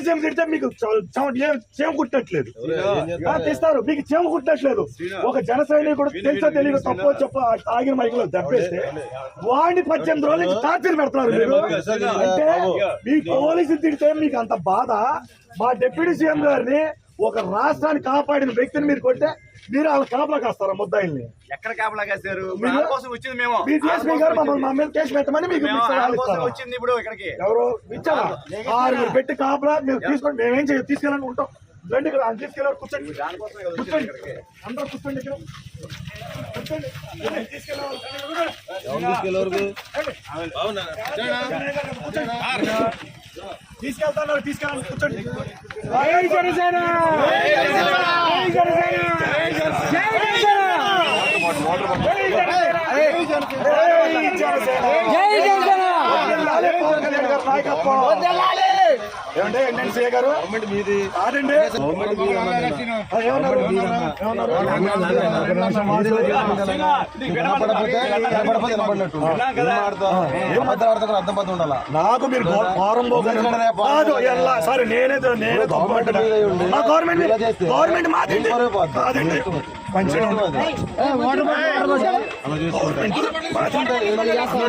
Deputy CM తిడితే మీకు చేమ కుట్టట్లేదు. తీస్తారు. మీకు చేమ కుట్టట్లేదు. ఒక జన సైనికుడు తెలుసో తెలియదు తప్పో చెప్ప తాగిన మైకులో దెబ్బేస్తే వాడిని పద్దెనిమిది రోజుల నుంచి టార్చర్ పెడతారు మీరు. అంటే మీ పోలీసులు తిడితే మీకు అంత బాధ. మా డిప్యూటీ సీఎం గారిని ఒక రాష్ట్రాన్ని కాపాడిన వ్యక్తిని మీరు కొట్టే మీరు వాళ్ళ కాపలా కాస్తారా ముద్దాయిల్ని? ఎక్కడ కాపలా కాశారు? ఇప్పుడు మీరు- వాళ్ళ కోసం వచ్చింది మేము. మీ డిఎస్పీ గారు మమ్మల్ని మా మీద కేసు పెట్టమని మీకు? వచ్చింది ఇప్పుడు ఇక్కడికి. ఎవరు? ఇచ్చారా? ఆరుగురు పెట్టి కాపలా మీరు తీసుకొని మేమేం చేయాలి తీసుకెళ్ళని ఉంటాం. రండి ఇక్కడ తీసుకెళ్ళారు కూర్చోండి. కూర్చోండి. ఇక్కడికి. అందరూ కూర్చోండి ఇక్కడ. కూర్చోండి. రండి, తీసుకెళ్ళేవాళ్ళు. తీసుకెళ్తాను తీసుకెళ్ళండి కూర్చోండి. జై జనసేన! జై జనసేన! జై జనసేన! జై జనసేన! నాయకత్వం ఏమండి ఏంటండి సీఏ గారు? కాదండి. నాకు మీరు సరే నేనే గవర్నమెంట్ గవర్నమెంట్ కాదండి. మంచిగా ఉంది.